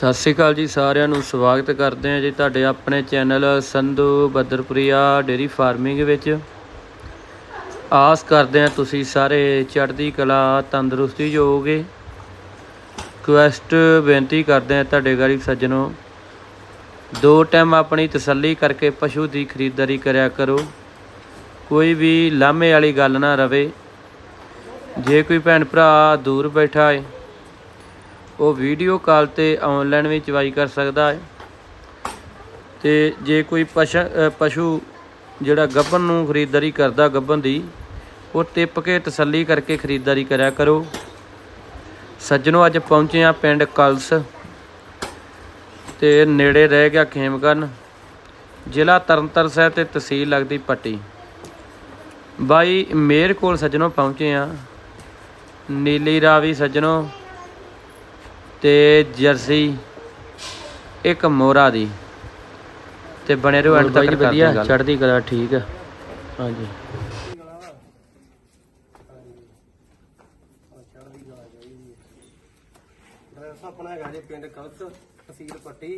ਸਤਿ ਸ਼੍ਰੀ ਅਕਾਲ ਜੀ ਸਾਰਿਆਂ ਨੂੰ, ਸਵਾਗਤ ਕਰਦੇ ਹਾਂ ਜੀ ਤੁਹਾਡੇ ਆਪਣੇ channel Sandhu Badarpuria dairy farming ਵਿੱਚ। ਆਸ ਕਰਦੇ ਹਾਂ ਤੁਸੀਂ ਸਾਰੇ ਚੜ੍ਹਦੀ ਕਲਾ, ਤੰਦਰੁਸਤੀ 'ਚ ਹੋਵੋਗੇ ਰਿਕੁਐਸਟ ਬੇਨਤੀ ਕਰਦੇ ਹਾਂ ਤੁਹਾਡੇ ਗਾੜੀ ਸੱਜਣੋ, ਦੋ ਟਾਈਮ ਆਪਣੀ ਤਸੱਲੀ ਕਰਕੇ ਪਸ਼ੂ ਦੀ ਖਰੀਦਦਾਰੀ ਕਰਿਆ ਕਰੋ। ਕੋਈ ਵੀ ਲਾਮੇ ਵਾਲੀ ਗੱਲ ਨਾ ਰਵੇ। ਜੇ ਕੋਈ ਭੈਣ ਭਰਾ ਦੂਰ ਬੈਠਾ ਹੈ ਉਹ ਵੀਡੀਓ ਕਾਲ ਤੇ ਆਨਲਾਈਨ ਵੀ ਚਵਾਈ ਕਰ ਸਕਦਾ ਹੈ। ਤੇ ਜੇ ਕੋਈ ਪਸ਼ ਪਸ਼ੂ ਜਿਹੜਾ ਗੱਭਣ ਨੂੰ ਖਰੀਦਦਾਰੀ ਕਰਦਾ ਗੱਭਣ ਦੀ, ਉਹ ਟਿੱਪ ਕੇ ਤਸੱਲੀ ਕਰਕੇ ਖਰੀਦਦਾਰੀ ਕਰਿਆ ਕਰੋ। ਸੱਜਣੋ, ਅੱਜ ਪਹੁੰਚੇ ਆ ਪਿੰਡ ਕਲਸ। ਤੇ ਨੇੜੇ ਰਹਿ ਗਿਆ ਖੇਮਕਰਨ ਜ਼ਿਲ੍ਹਾ ਤਰਨਤਾਰਨ ਸਾਹਿਬ ਤੇ ਤਹਿਸੀਲ ਲੱਗਦੀ ਪੱਟੀ। ਬਾਈ ਮੇਰ ਕੋਲ ਸੱਜਣੋ ਪਹੁੰਚੇ ਆ ਨੀਲੀ ਰਾਵੀ ਸੱਜਣੋ ਤੇ ਜਰਸੀ ਇੱਕ ਮੋਰਾ ਦੀ। ਤੇ ਬਣੇ ਰਹੋ ਐਂਡ ਤੱਕ ਵਧੀਆ ਚੜ੍ਹਦੀ ਕਲਾ ਠੀਕ ਆ। ਹਾਂਜੀ। ਐਡਰੈਸ ਆਪਣਾ ਹੈਗਾ ਜੀ ਪਿੰਡ ਕਲਸ ਤਹਿਸੀਲ ਪੱਟੀ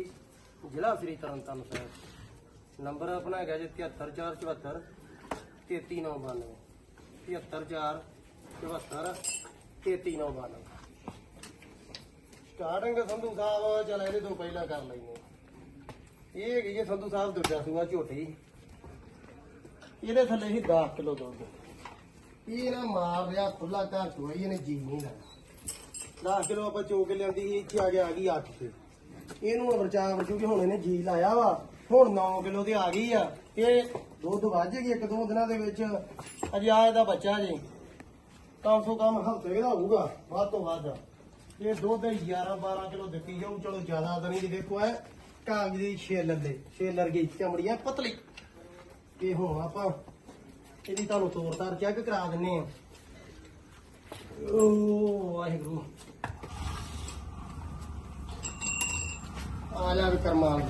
ਜ਼ਿਲ੍ਹਾ ਸ੍ਰੀ ਤਰਨਤਾਰਨ ਸਾਹਿਬ। ਨੰਬਰ ਆਪਣਾ ਹੈਗਾ ਜੀ 73474 33992 73474 33992 ਸਟਾਰਟਿੰਗ ਸੰਧੂ ਸਾਹਿਬ, ਚਲ ਇਹਦੇ ਤੋਂ ਪਹਿਲਾਂ ਕਰ ਲੈਨੇ ਇਹ ਹੈਗੀ ਜੀ ਸੰਧੂ ਸਾਹਿਬ ਦੂਜਾ ਸੂਆ ਝੋਟੀ। ਇਹਦੇ ਥੱਲੇ ਹੀ 10 ਕਿਲੋ ਦੁੱਧ। ਇਹ ਨਾ ਮਾਰ ਰਿਹਾ ਖੁੱਲਾ ਘਰ ਚੋਈ ਇਹਨੇ ਜੀ ਨਹੀਂ ਲਾਇਆ 10 ਕਿਲੋ ਆਪਾਂ ਚੋ ਕੇ ਲਿਆਂਦੀ ਸੀ, ਇੱਥੇ ਆ ਕੇ ਆ ਗਈ 8 ਤੇ ਇਹਨੂੰ ਵਰਚਾ ਵਰਚੂ ਕਿ ਹੁਣ ਇਹਨੇ ਜੀ ਲਾਇਆ ਵਾ। ਹੁਣ 9 ਕਿਲੋ ਤੇ ਆ ਗਈ ਆ। ਇਹ ਦੁੱਧ ਵੱਧ ਜਾਏਗੀ ਇੱਕ ਦੋ ਦਿਨਾਂ ਦੇ ਵਿੱਚ। ਅਜੇ ਆ ਇਹਦਾ ਬੱਚਾ ਜੀ। ਕਮ ਸੋ ਕਮ ਹਫ਼ਤੇ ਦਾ ਹੋਊਗਾ, ਵੱਧ ਤੋਂ ਵੱਧ। ਇਹ ਦੁੱਧ 11 12 ਕਿਲੋ ਦਿੱਤੀ ਜਾਊ, ਚਲੋ ਜ਼ਿਆਦਾ ਤਾਂ ਨਹੀਂ, ਦੇਖੋ ਐ ਕਾਗਜ਼ ਦੀ ਛੇਲਰ ਦੇ ਛੇਲਰ ਗਈ ਚਮੜੀ ਐ ਪਤਲੀ। ਇਹ ਹੁਣ ਆਪਾਂ ਇਹਦੀ ਤੁਹਾਨੂੰ ਤੋਰ ਤਾਰ ਚੈੱਕ ਕਰਾ ਦਿੰਨੇ ਆ। ਓ, ਵਾਹਿਗੁਰੂ। ਆ ਜਾ ਕਰਮਾਲ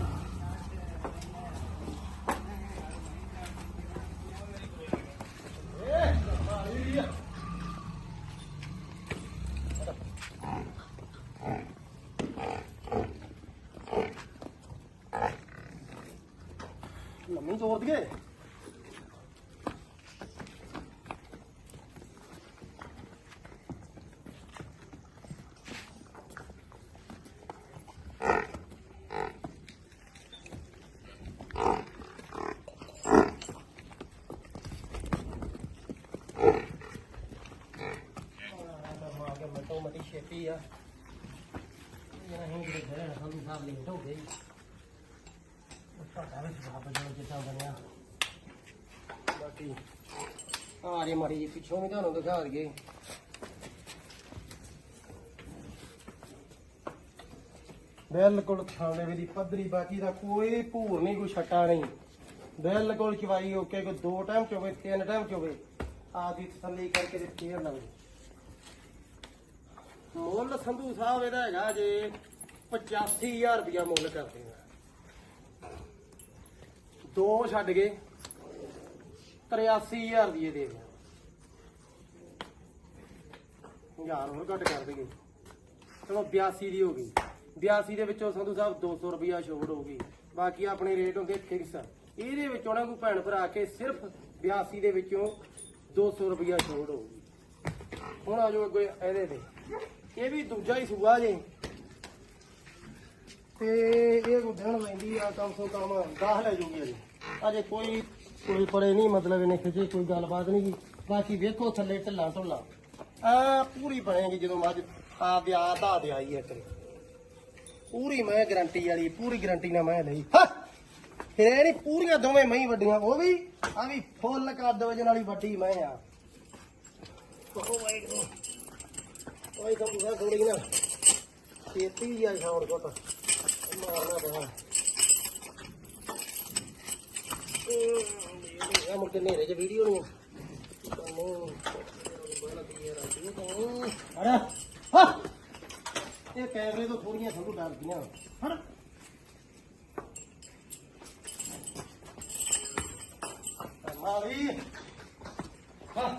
ਲੰਮੀ ਤੋੜ ਦਈਏ ਮਾਰ ਕੇ ਮਟੋ ਮਟੀ ਛੇਤੀ ਆ ਇਹ ਨਹੀਂ ਜਿਹੜੇ ਘਰੇ ਸੰਧੂ ਸਾਹਿਬ ਲੇਟ ਹੋ ਗਏ ਪਤਾ ਵਿੱਚ ਜਿੱਦਾਂ ਬਣਿਆ। ਬਾਕੀ ਆ ਮਾੜੀ ਜੀ ਪਿੱਛੋਂ ਵੀ ਤੁਹਾਨੂੰ ਦਿਖਾ ਦਈਏ। ਬਿਲਕੁਲ ਖਾਣੇ ਵੀ ਦੀ ਪੱਧਰੀ ਬਾਕੀ ਦਾ ਕੋਈ ਭੂਰ ਨਹੀਂ ਕੋਈ ਛੱਟਾ ਨਹੀਂ। ਬਿਲਕੁਲ ਚਵਾਈ ਓਕੇ ਕੋਈ ਦੋ ਟਾਈਮ ਚ ਹੋਵੇ ਤਿੰਨ ਟਾਈਮ ਚ ਹੋਵੇ ਆਦੀ ਤਸੱਲੀ ਕਰਕੇ ਤੇ ਫੇਰ ਲਵੇ। ਮੁੱਲ ਸੰਧੂ ਸਾਹਿਬ ਇਹਦਾ ਹੈਗਾ ਜੇ 85000 ਰੁਪਇਆ ਮੁੱਲ ਕਰਦੇ ਆ। ਦੋ ਛੱਡ ਗਏ। 83000 ਦੀ ਇਹ ਦੇ ਦਿਆ ਹਜ਼ਾਰ ਹੋਰ ਘੱਟ ਕਰ ਦੇਗੇ ਚਲੋ 82 ਦੀ ਹੋ ਗਈ। 82 ਦੇ ਵਿੱਚੋਂ ਸੰਧੂ ਸਾਹਿਬ 200 ਰੁਪਇਆ ਛੋੜ ਹੋਊਗੀ ਬਾਕੀ ਆਪਣੇ ਰੇਟ ਹੁੰਦੇ ਫਿਕਸ ਇਹਦੇ ਵਿੱਚੋਂ ਉਹਨਾਂ ਕੋਈ ਭੈਣ ਭਰਾ ਕੇ ਸਿਰਫ 82 ਦੇ ਵਿੱਚੋਂ 200 ਰੁਪਇਆ ਛੋੜ ਹੋਊਗੀ ਹੁਣ ਆ ਜਾਓ ਅੱਗੇ ਇਹਦੇ ਤੇ। ਇਹ ਵੀ ਦੂਜਾ ਹੀ ਸੂਆ ਜੇ। ਤੇ ਇਹ ਗੁੱਡਣ ਲੈਂਦੀ ਆ, ਕਮ ਸੋ ਕਮ 10 ਲੈ ਜੂਗੀ ਅਜੇ। ਅਜੇ ਕੋਈ ਕੋਈ ਪੜੇ ਨਹੀਂ, ਮਤਲਬ ਇਹਨੇ ਖਿੱਚੇ, ਕੋਈ ਗੱਲਬਾਤ ਨਹੀਂ ਗੀ ਬਾਕੀ ਵੇਖੋ ਥੱਲੇ ਢੱਲਾ ਢੁੱਲਾ। ਆ ਪੂਰੀ ਬਣੇਗੀ ਜਦੋਂ ਮੱਝ ਆਪ ਦੇ ਆ ਧਾ ਦੇ ਆਈ ਇੱਕ। ਪੂਰੀ ਮੈਂ ਗਰੰਟੀ ਵਾਲੀ, ਪੂਰੀ ਗਰੰਟੀ ਨਾਲ ਮੈਂ ਲਈ। ਫਿਰ ਇਹ ਨਹੀਂ ਪੂਰੀਆਂ ਦੋਵੇਂ ਮਹੀਂ ਵੱਡੀਆਂ, ਉਹ ਵੀ ਆ ਵੀ ਫੁੱਲ ਕੱਦ ਵਜਨ ਵਾਲੀ ਵੱਡੀ ਮੈਂ ਆ। ਓ ਵਾਹਿਗੁਰੂ ਓਏ ਤਾਂ ਪੂਰਾ ਥੋੜੀ ਨਾ। ਛੇਤੀ ਜਿਹਾ ਛਾਉਣ ਕੋਟ ਇਹ ਮੁੜ ਕੇ ਨੇਰੇ 'ਚ ਵੀਡੀਓ ਨਹੀਂ ਇਹ ਕੈਮਰੇ ਤੋਂ ਥੋੜੀਆਂ ਸਭ ਡਰਦੀਆਂ। ਹਟ ਮਾਰੀ ਹਾਂ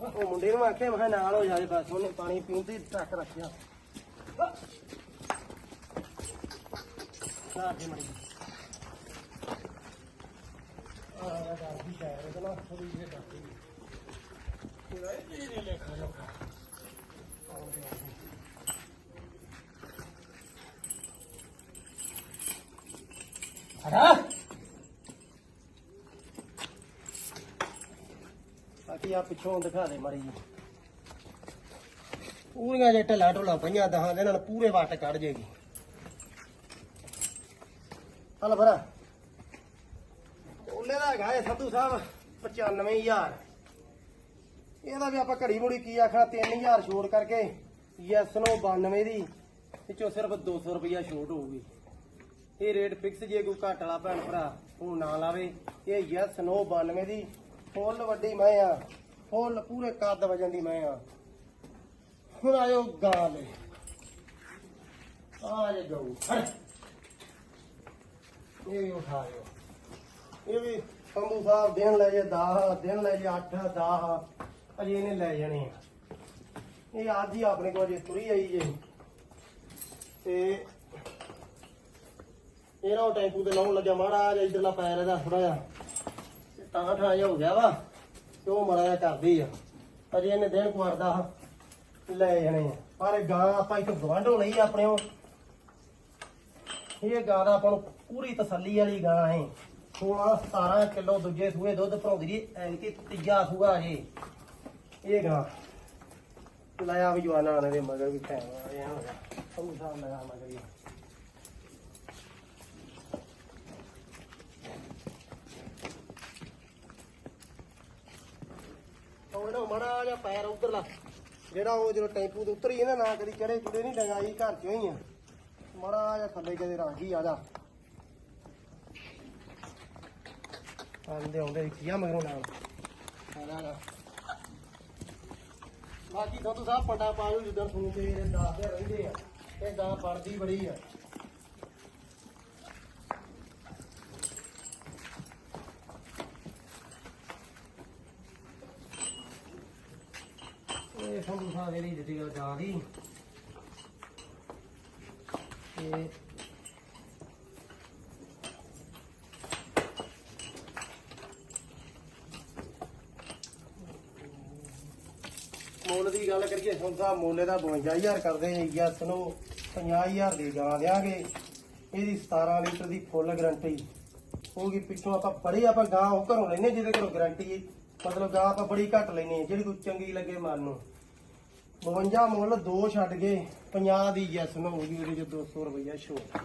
ਹਾਂ ਉਹ ਮੁੰਡੇ ਨੂੰ ਆਖਿਆ ਮੈਂ ਨਾਲ ਹੋ ਜਾਏ ਬਸ ਉਹਨੇ ਪਾਣੀ ਪੀਣ ਤੇ ਟੱਕ ਰੱਖਿਆ। ਨਾ ਕੇ ਮੜੀ ਆ ਆ ਦਾ ਵੀ ਸ਼ਾਇਰ ਇਹਦਾ ਨਾ ਥੋੜੀ ਜਿਹੀ ਡਰਦੀ ਇਹ ਇਹ ਇਹ ਲੇਖਾ ਲੋਕਾ ਹੜਾ ਬਾਕੀ ਆ, ਪਿੱਛੋਂ ਦਿਖਾ ਦੇ ਮੜੀ ਪੂਰੀਆਂ ਜੇ ਢਲਾ ਢੋਲਾ ਪਈਆਂ ਦਹਾਂ ਦੇ ਨਾਲ ਪੂਰੇ ਵੱਟ ਕੱਢ ਜੇਗੀ ਹਲ ਭਰਾ ਉਹਲੇ ਦਾ ਹੈਗਾ ਇਹ ਸੰਧੂ ਸਾਹਿਬ 95000 ਇਹਦਾ ਵੀ ਆਪਾਂ ਘੜੀ ਮੁੜੀ ਕੀ ਆਖਣਾ 3000 ਛੋੜ ਕਰਕੇ ਯੈਸ ਨੋ 92 ਦੀ, ਵਿੱਚੋਂ ਸਿਰਫ 200 ਰੁਪਇਆ ਛੋਟ ਹੋਊਗੀ। ਇਹ ਰੇਟ ਫਿਕਸ ਜੇ ਕੋਈ ਘੱਟ ਵਾਲਾ ਭੈਣ ਭਰਾ ਉਹ ਨਾ ਲਾਵੇ, ਇਹ ਯੈਸ ਨੋ 92 ਦੀ ਫੁੱਲ ਵੱਡੀ ਮੈਂ ਆ, ਫੁੱਲ ਪੂਰੇ ਕੱਦ ਵਜਨ ਦੀ ਮੈਂ ਆ। ਹੁਣ ਆਇਓ ਗਾਂ ਲੈ। ਆ ਜੇ ਗਊ, ਹਟ। ਇਹ ਵੀ ਉਠਾਇਓ। ਇਹ ਵੀ ਸੰਧੂ ਸਾਹਿਬ ਦਿਨ ਲੈ ਜੇ 10 ਦਿਨ ਲੈ ਜੇ 8 10 ਅਜੇ ਇਹਨੇ ਲੈ ਜਾਣੇ ਆ। ਇਹ ਅੱਜ ਹੀ ਆਪਣੇ ਕੋਲ ਜੇ ਤੁਰੀ ਆਈ ਜੇ। ਤੇ ਇਹਨਾਂ ਟੈਂਪੂ ਤੇ ਲਾਉਣ ਲੱਗਿਆ, ਮਾੜਾ ਜਿਹਾ ਇਧਰਲਾ ਪੈਰ ਇਹਦਾ ਥੋੜਾ ਜਿਹਾ। ਤਾਂ ਠਾਜ ਹੋ ਗਿਆ ਵਾ ਤੇ ਉਹ ਮਾੜਾ ਕਰਦੀ ਆ? ਅਜੇ ਇਹਨੇ ਦਿਨ ਕੁਆਰਦਾ ਲੈ ਜਾਣੇ ਆ। ਪਰ ਇਹ ਗਾਂ ਆਪਾਂ ਇੱਕ ਗਵਾਂਢੋਂ ਲਈ ਆਪਣੇ ਉਹ। ਇਹ ਗਾਂ ਦਾ ਆਪਾਂ ਨੂੰ ਪੂਰੀ ਤਸੱਲੀ ਵਾਲੀ ਗਾਂ ਹੈ 16 17 ਕਿਲੋ ਦੂਜੇ ਸੂਏ ਦੁੱਧ ਭਰਾਉਂਦੀ ਜੀ ਐਂਕੀ ਤੀਜਾ ਸੂਆ ਜੀ ਇਹ ਗਾਂ। ਲਾਇਆ ਵੀ ਜਵਾਨਾ ਨੇ ਦੇ ਮਗਰ ਵੀ ਟਾਈਮ ਆ। ਰਿਹਾ ਹੋਗਾ ਸਭ ਸਾਹ ਮਗਰ ਹੀ ਮੜਾ ਜਿਹਾ ਪੈਰ ਉਧਰਲਾ ਜਿਹੜਾ ਉਹ ਜਦੋਂ ਟੈਂਪੂ ਤੋਂ ਉਤਰੀ ਨਾ ਨਾ ਕਦੀ ਚੜੇ ਚੁੜੇ ਨਹੀਂ ਡੰਗਾਈ ਘਰ ਚੋਂ ਹੀ ਆ। ਮੜਾ ਜਿਹਾ ਥੱਲੇ ਕਦੇ ਰਾਗੀ ਆ ਜਾ। ਆਂਦੇ ਆਉਂਦੇ ਕੀ ਮਗਰੋਂ ਨਾਲ। ਆ ਜਾ ਬਾਕੀ ਤੁਹਾਨੂੰ ਸਾਹਿਬ, ਪਟਾ ਪਾਉ ਜਿੱਦਾਂ ਸੁਣ ਕੇ ਇਹ ਦੱਸਦੇ ਰਹਿੰਦੇ ਆ। ਇਹ ਗਾਂ ਪੜਦੀ ਬੜੀ ਆ। ਇਹ ਸੰਧੂ ਸਾਹਿਬ ਇਹਦੀ ਦਿੱਤੀ ਗੱਲ ਗਾਂ ਦੀ। ਤੇ ਮੁੱਲ ਦੀ ਗੱਲ ਕਰੀਏ, ਹੁਣ ਤਾਂ ਮੁੱਲ ਦਾ 52000 ਕਰਦੇ ਨੇ ਯਸ ਨੂੰ 50000 ਦੀ ਗਾਂ ਦਿਆਂਗੇ। ਇਹਦੀ 17 ਲੀਟਰ ਦੀ ਫੁੱਲ ਗਾਰੰਟੀ। ਹੋਗੀ ਪਿੱਛੋਂ ਆਪਾਂ ਬੜੀ ਆਪਾਂ ਗਾਂ ਉਹ ਘਰੋਂ ਲੈਨੇ ਜਿਹਦੇ ਕੋਲ ਗਾਰੰਟੀ ਮਤਲਬ ਗਾਂ ਆਪਾਂ ਬੜੀ ਘੱਟ ਲੈਨੇ ਜਿਹੜੀ ਕੋਈ ਚੰਗੀ ਲੱਗੇ ਮਨ ਨੂੰ। 52 ਮੁੱਲ ਦੋ ਛੱਡ ਕੇ 50 ਦੀ ਯਸ ਨੂੰ ਗਈ ਉਹਦੇ ਚ 200 ਰੁਪਈਆ ਛੋਟ